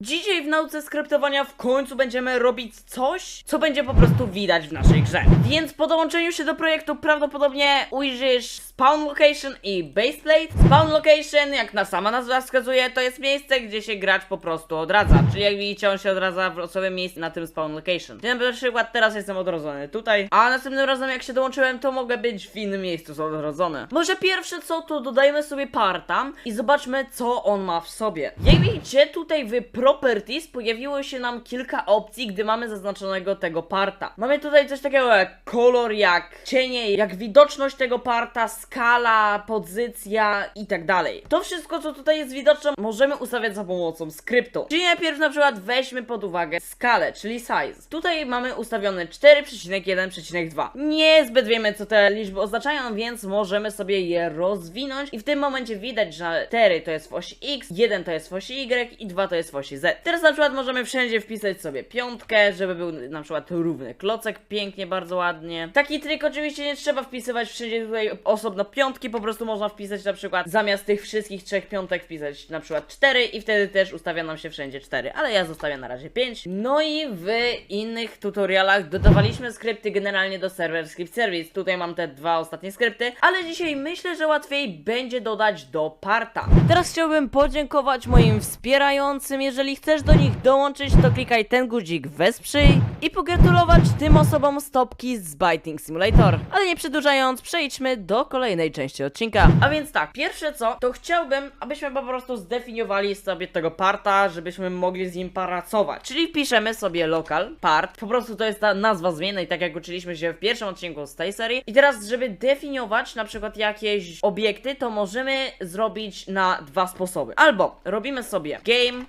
Dzisiaj w nauce skryptowania w końcu będziemy robić coś, co będzie po prostu widać w naszej grze. Więc po dołączeniu się do projektu prawdopodobnie ujrzysz spawn location i baseplate. Spawn location, jak na sama nazwa wskazuje, to jest miejsce, gdzie się gracz po prostu odradza. Czyli jak widzicie, on się odradza w losowym miejscu na tym spawn location. Czyli na przykład teraz jestem odrodzony tutaj, a następnym razem jak się dołączyłem, to mogę być w innym miejscu odrodzony. Może pierwsze co, to dodajmy sobie parta i zobaczmy, co on ma w sobie. Jak widzicie, tutaj w Properties pojawiło się nam kilka opcji, gdy mamy zaznaczonego tego parta. Mamy tutaj coś takiego jak kolor, jak cienie, jak widoczność tego parta, skala, pozycja i tak dalej. To wszystko, co tutaj jest widoczne, możemy ustawiać za pomocą skryptu. Czyli najpierw na przykład weźmy pod uwagę skalę, czyli size. Tutaj mamy ustawione 4,1,2. Niezbyt wiemy, co te liczby oznaczają, więc możemy sobie je rozwinąć i w tym momencie widać, że 4 to jest w osi X, 1 to jest w osi Y i 2 to jest w osi Z. Teraz na przykład możemy wszędzie wpisać sobie piątkę, żeby był na przykład równy klocek, pięknie, bardzo ładnie. Taki trik oczywiście nie trzeba wpisywać wszędzie tutaj osobno piątki, po prostu można wpisać na przykład zamiast tych wszystkich trzech piątek wpisać na przykład 4 i wtedy też ustawia nam się wszędzie 4, ale ja zostawiam na razie 5. No i w innych tutorialach dodawaliśmy skrypty generalnie do server script service. Tutaj mam te dwa ostatnie skrypty, ale dzisiaj myślę, że łatwiej będzie dodać do parta. Teraz chciałbym podziękować moim wspierającym. Jeżeli chcesz do nich dołączyć, to klikaj ten guzik wesprzyj i pogratulować tym osobom stopki z Biting Simulator. Ale nie przedłużając, przejdźmy do kolejnej części odcinka. A więc tak, pierwsze co, to chciałbym, abyśmy po prostu zdefiniowali sobie tego parta, żebyśmy mogli z nim pracować. Czyli wpiszemy sobie local part, po prostu to jest ta nazwa zmiennej, tak jak uczyliśmy się w pierwszym odcinku z tej serii. I teraz, żeby definiować na przykład jakieś obiekty, to możemy zrobić na dwa sposoby. Albo robimy sobie game,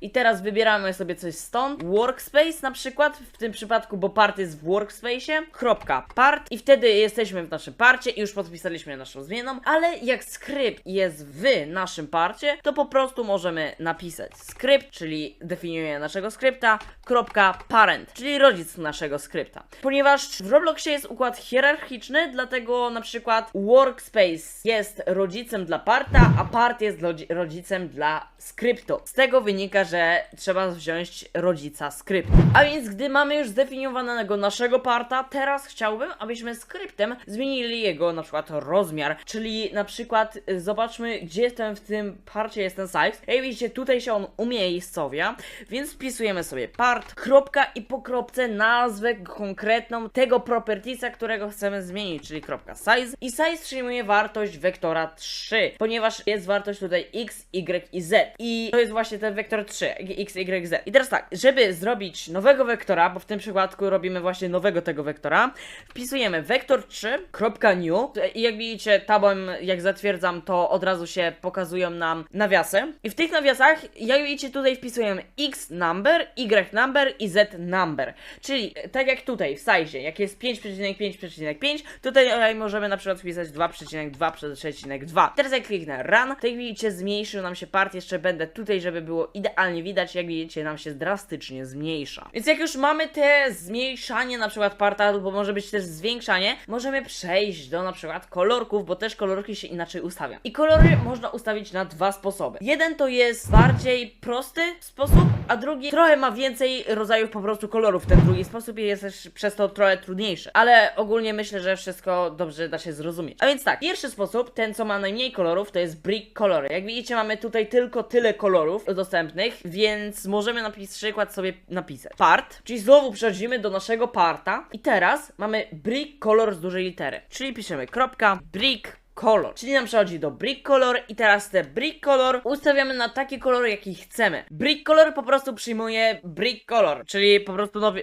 I teraz wybieramy sobie coś stąd, workspace na przykład, w tym przypadku, bo part jest w workspace'ie, kropka, part i wtedy jesteśmy w naszym parcie i już podpisaliśmy naszą zmienną, ale jak skrypt jest w naszym parcie, to po prostu możemy napisać skrypt, czyli definiuje naszego skrypta, kropka parent, czyli rodzic naszego skrypta. Ponieważ w Robloxie jest układ hierarchiczny, dlatego na przykład workspace jest rodzicem dla parta, a part jest rodzicem dla skryptu. Z tego wynika, że trzeba wziąć rodzica skryptu. A więc gdy mamy już zdefiniowanego naszego parta, teraz chciałbym, abyśmy skryptem zmienili jego na przykład rozmiar, czyli na przykład zobaczmy, gdzie ten w tym parcie jest ten size. Jak widzicie, tutaj się on umiejscowia, więc wpisujemy sobie part, kropka i po kropce nazwę konkretną tego propertiesa, którego chcemy zmienić, czyli kropka size. I size przyjmuje wartość wektora 3, ponieważ jest wartość tutaj x, y i z. I to jest właśnie ten wektor 3, x, y, z. I teraz tak, żeby zrobić nowego wektora, bo w tym przypadku robimy właśnie nowego tego wektora, wpisujemy wektor 3, kropka new i jak widzicie tabem, jak zatwierdzam, to od razu się pokazują nam nawiasy. I w tych nawiasach, jak widzicie tutaj wpisujemy x number, y number i z number. Czyli tak jak tutaj w size, jak jest 5,5,5, tutaj możemy na przykład wpisać 2,2 przez 6,2. Teraz jak kliknę run, to jak widzicie zmniejszył nam się part, jeszcze będę tutaj, żeby było idealnie widać, jak widzicie nam się drastycznie zmniejsza. Więc jak już mamy te zmniejszanie na przykład parta, albo może być też zwiększanie, możemy przejść do na przykład kolorków, bo też kolorki się inaczej ustawia. I kolory można ustawić na dwa sposoby. Jeden to jest bardziej prosty sposób, a drugi trochę ma więcej rodzajów po prostu kolorów. Ten drugi sposób jest też przez to trochę trudniejszy. Ale ogólnie myślę, że wszystko dobrze da się zrozumieć. A więc tak, pierwszy sposób, ten co ma najmniej kolorów, to jest brick color. Jak widzicie, mamy tutaj tylko tyle kolorów dostępnych, więc możemy na przykład sobie napisać part, czyli znowu przechodzimy do naszego parta. I teraz mamy brick color z dużej litery, czyli piszemy kropka brick kolor. Czyli nam przechodzi do brick color i teraz te brick color ustawiamy na taki kolor, jaki chcemy. Brick color po prostu przyjmuje brick color, czyli po prostu nowy,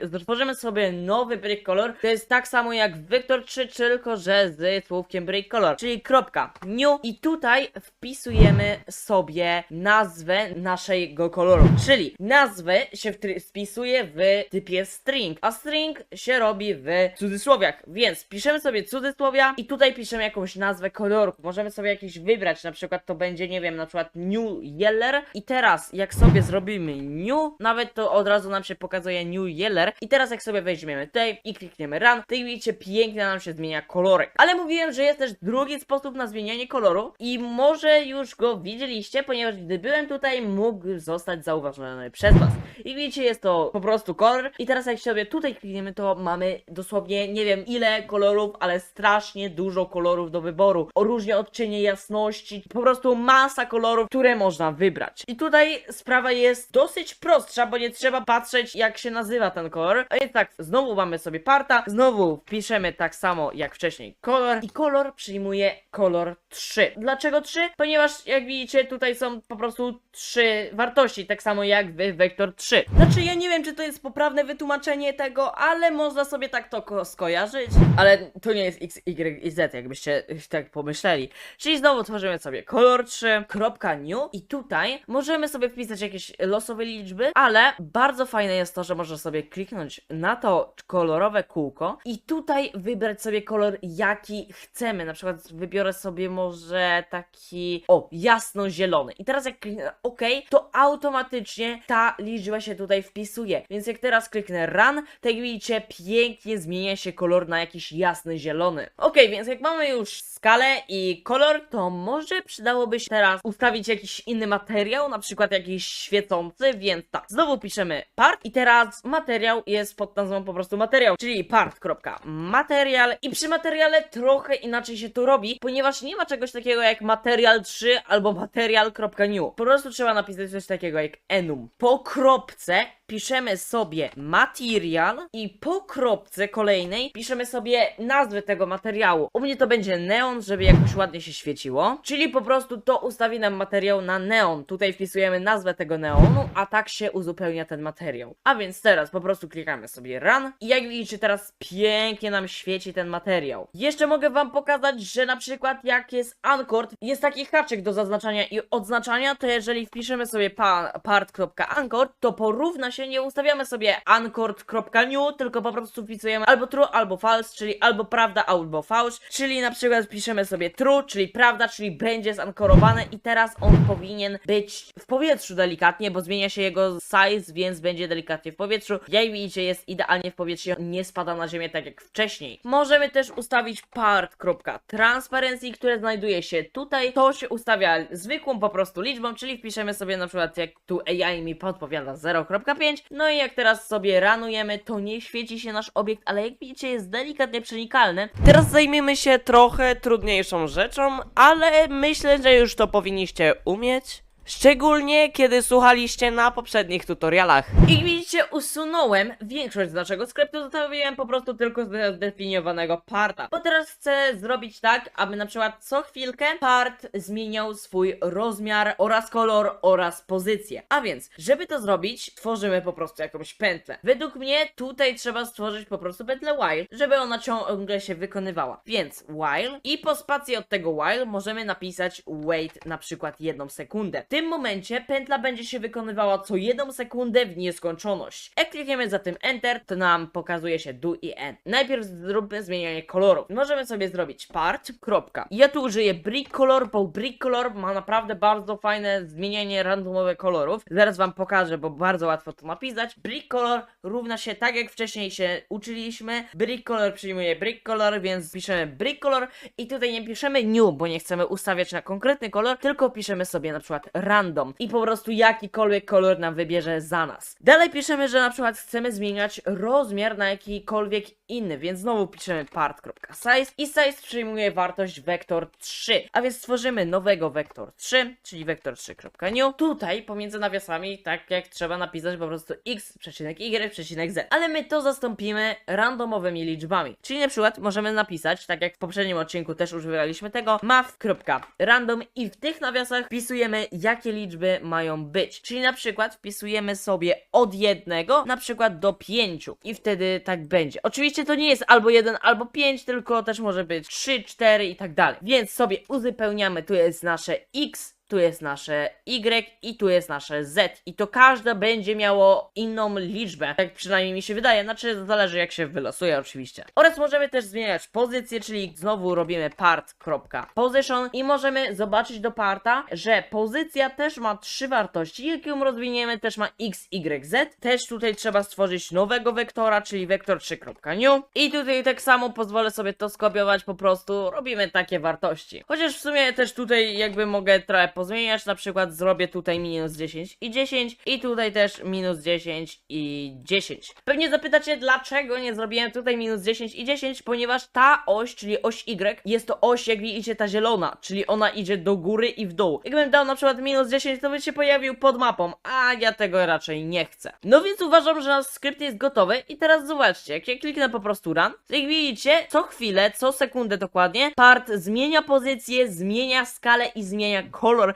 sobie nowy brick color. To jest tak samo jak Vector 3, tylko że z słówkiem brick color, czyli kropka new i tutaj wpisujemy sobie nazwę naszego koloru, czyli nazwę się wpisuje w typie string, a string się robi w cudzysłowiach, więc piszemy sobie cudzysłowia i tutaj piszemy jakąś nazwę kolorów. Możemy sobie jakiś wybrać, na przykład to będzie, nie wiem, na przykład New Yeller. I teraz, jak sobie zrobimy New, nawet to od razu nam się pokazuje New Yeller. I teraz, jak sobie weźmiemy tutaj i klikniemy Run, to widzicie, pięknie nam się zmienia kolorek. Ale mówiłem, że jest też drugi sposób na zmienianie koloru i może już go widzieliście, ponieważ gdy byłem tutaj, mógł zostać zauważony przez Was. I widzicie, jest to po prostu kolor. I teraz, jak sobie tutaj klikniemy, to mamy dosłownie, nie wiem ile kolorów, ale strasznie dużo kolorów do wyboru. Różnie odcienie jasności, po prostu masa kolorów, które można wybrać. I tutaj sprawa jest dosyć prostsza, bo nie trzeba patrzeć, jak się nazywa ten kolor. A więc tak, znowu mamy sobie parta, znowu wpiszemy tak samo jak wcześniej kolor i kolor przyjmuje kolor 3. Dlaczego 3? Ponieważ jak widzicie, tutaj są po prostu trzy wartości, tak samo jak w Vector 3. Znaczy, ja nie wiem, czy to jest poprawne wytłumaczenie tego, ale można sobie tak to ko- skojarzyć. Ale to nie jest X, Y i Z, jakbyście tak pomyśleli. Czyli znowu tworzymy sobie kolor 3, kropka new i tutaj możemy sobie wpisać jakieś losowe liczby, ale bardzo fajne jest to, że można sobie kliknąć na to kolorowe kółko i tutaj wybrać sobie kolor, jaki chcemy. Na przykład wybiorę sobie może taki, o, jasno-zielony. I teraz jak kliknę OK, to automatycznie ta liczba się tutaj wpisuje. Więc jak teraz kliknę Run, to jak widzicie, pięknie zmienia się kolor na jakiś jasny zielony. Ok, więc jak mamy już skalę i kolor, to może przydałoby się teraz ustawić jakiś inny materiał, na przykład jakiś świecący, więc tak. Znowu piszemy part i teraz materiał jest pod nazwą po prostu materiał, czyli part.material i przy materiale trochę inaczej się to robi, ponieważ nie ma czegoś takiego jak material 3 albo material.new. Po prostu trzeba napisać coś takiego jak enum. Po kropce piszemy sobie material i po kropce kolejnej piszemy sobie nazwę tego materiału. U mnie to będzie neon, żeby jakoś ładnie się świeciło. Czyli po prostu to ustawi nam materiał na neon. Tutaj wpisujemy nazwę tego neonu, a tak się uzupełnia ten materiał. A więc teraz po prostu klikamy sobie run i jak widzicie teraz pięknie nam świeci ten materiał. Jeszcze mogę wam pokazać, że na przykład jak jest anchord, jest taki haczyk do zaznaczania i odznaczania, to jeżeli wpiszemy sobie pa part.anchord, to porówna się, nie ustawiamy sobie anchord.new, tylko po prostu wpisujemy albo true, albo false, czyli albo prawda, albo fałsz, czyli na przykład wpiszemy sobie true, czyli prawda, czyli będzie zankorowany i teraz on powinien być w powietrzu delikatnie, bo zmienia się jego size, więc będzie delikatnie w powietrzu. Jak widzicie, jest idealnie w powietrzu, nie spada na ziemię tak jak wcześniej. Możemy też ustawić part.transparency, które znajduje się tutaj. To się ustawia zwykłą po prostu liczbą, czyli wpiszemy sobie na przykład jak tu AI mi podpowiada 0.5. No i jak teraz sobie ranujemy, to nie świeci się nasz obiekt, ale jak widzicie jest delikatnie przenikalny. Teraz zajmiemy się trochę trudniejszą rzeczą, ale myślę, że już to powinniście umieć. Szczególnie kiedy słuchaliście na poprzednich tutorialach. I widzicie, usunąłem większość z naszego skryptu, zostawiłem po prostu tylko zdefiniowanego parta. Bo teraz chcę zrobić tak, aby na przykład co chwilkę part zmieniał swój rozmiar oraz kolor oraz pozycję. A więc, żeby to zrobić, tworzymy po prostu jakąś pętlę. Według mnie tutaj trzeba stworzyć po prostu pętlę while, żeby ona ciągle się wykonywała. Więc while i po spacji od tego while możemy napisać wait na przykład jedną sekundę. Tym momencie pętla będzie się wykonywała co jedną sekundę w nieskończoność. Jak klikniemy za tym Enter, to nam pokazuje się do i end. Najpierw zróbmy zmienianie kolorów. Możemy sobie zrobić part, kropka. Ja tu użyję brick color, bo brick color ma naprawdę bardzo fajne zmienianie randomowe kolorów. Zaraz wam pokażę, bo bardzo łatwo to napisać. Brick color równa się tak jak wcześniej się uczyliśmy. Brick color przyjmuje brick color, więc piszemy brick color i tutaj nie piszemy new, bo nie chcemy ustawiać na konkretny kolor, tylko piszemy sobie na przykład random i po prostu jakikolwiek kolor nam wybierze za nas. Dalej piszemy, że na przykład chcemy zmieniać rozmiar na jakikolwiek inny, więc znowu piszemy part.size i size przyjmuje wartość vector 3, a więc stworzymy nowego vector 3, czyli vector 3.new. Tutaj pomiędzy nawiasami, tak jak trzeba napisać po prostu x, y, z, ale my to zastąpimy randomowymi liczbami. Czyli na przykład możemy napisać, tak jak w poprzednim odcinku też używaliśmy tego, math.random i w tych nawiasach wpisujemy jakie liczby mają być. Czyli na przykład wpisujemy sobie od jednego na przykład do pięciu i wtedy tak będzie. Oczywiście to nie jest albo 1, albo 5, tylko też może być 3, 4 i tak dalej. Więc sobie uzupełniamy, tu jest nasze x, tu jest nasze Y i tu jest nasze Z. I to każde będzie miało inną liczbę. Tak przynajmniej mi się wydaje, znaczy zależy jak się wylosuje oczywiście. Oraz możemy też zmieniać pozycję, czyli znowu robimy part.position i możemy zobaczyć do parta, że pozycja też ma trzy wartości. Jak ją rozwiniemy, też ma x, y, z. Też tutaj trzeba stworzyć nowego wektora, czyli wektor 3.new. I tutaj tak samo pozwolę sobie to skopiować, po prostu robimy takie wartości. Chociaż w sumie też tutaj jakby mogę trochę pozmieniać, na przykład zrobię tutaj minus 10 i 10 i tutaj też minus 10 i 10. Pewnie zapytacie, dlaczego nie zrobiłem tutaj minus 10 i 10, ponieważ ta oś, czyli oś Y, jest to oś, jak widzicie, ta zielona, czyli ona idzie do góry i w dół. Jakbym dał na przykład minus 10, to by się pojawił pod mapą, a ja tego raczej nie chcę. No więc uważam, że nasz skrypt jest gotowy i teraz zobaczcie, jak ja kliknę po prostu run, jak widzicie, co chwilę, co sekundę dokładnie, part zmienia pozycję, zmienia skalę i zmienia kolor